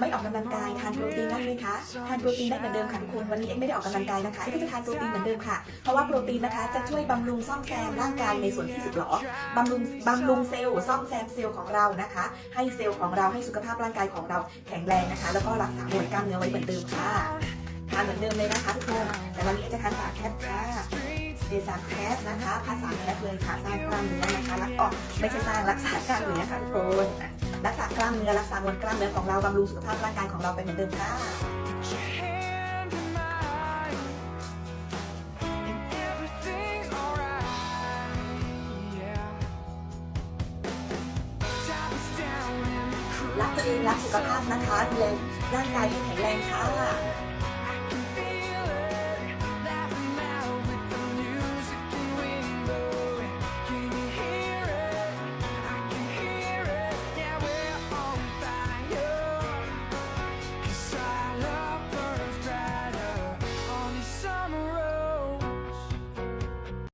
ไม่ออกกำลังกายทานโปรตีนได้ไหมคะทานโปรตีนได้เหมือนเดิมค่ะทุกคนวันนี้เอ็กไม่ได้ออกกำลังกายนะคะเอ็กก็จะทานโปรตีนเหมือนเดิมค่ะเพราะว่าโปรตีนนะคะจะช่วยบำรุงซ่อมแซมร่างกายในส่วนที่สึกหรอบำรุงบำรุงเซลล์ซ่อมแซมเซลล์ของเรานะคะ ให้เซลล์ของเราให้สุขภาพร่างกายของเราแข็งแรงนะคะ แล้วก็รักษามวลกล้ามเนื้อไว้เหมือนเดิมค่ะทานเหมือนเดิมเลยนะคะทุกคนแต่วันนี้เอ็กจะทานสาแคปค่ะเดซามแคปนะคะพาสาแคปเลยค่ะสร้างกล้ามเนื้อนะคะรักออกไม่ใช่สร้างรักษากล้ามเนื้อค่ะทุกคน รักษากล้ามเนื้อรักษามวลกล้ามเนื้อของเราบำรุงสุขภาพร่างกายของเราไปเหมือนเดิมค่ะ Put your hand in mine, and everything's alright. Yeah. Top is down and the รักตัวเองรักสุขภาพนะคะดูแลร่างกายให้แข็งแรงค่ะ cruise